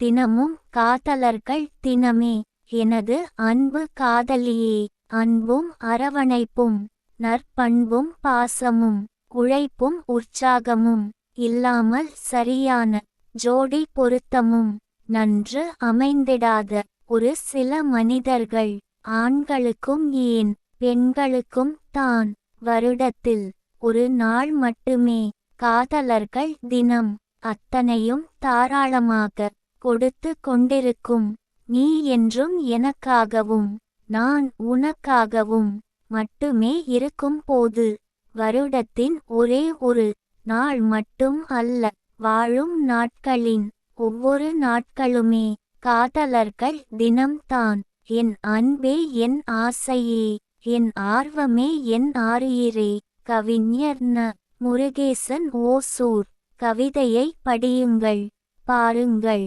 தினமும் காதலர்கள் தினமே. எனது அன்பு காதலியே அன்பும் அரவணைப்பும் நற்பண்பும் பாசமும் உழைப்பும் உற்சாகமும் இல்லாமல் சரியான ஜோடி பொருத்தமும் நன்று அமைந்திடாத ஒரு சில மனிதர்கள் ஆண்களுக்கும் ஏன் பெண்களுக்கும் தான். வருடத்தில் ஒரு நாள் மட்டுமே காதலர்கள் தினம் அத்தனையும் தாராளமாக கொடுத்து கொண்டிருக்கும். நீ என்றும் எனக்காகவும் நான் உனக்காகவும் மட்டுமே இருக்கும் போது வருடத்தின் ஒரே ஒரு நாள் மட்டும் அல்ல வாழும் நாட்களின் ஒவ்வொரு நாட்களுமே. காதலர்கள் தினம்தான் என் அன்பே என் ஆசையே என் ஆர்வமே என் ஆரியரே. கவிஞர் ந. முருகேசன் ஓசூர். கவிதையை படியுங்கள் பாருங்கள்.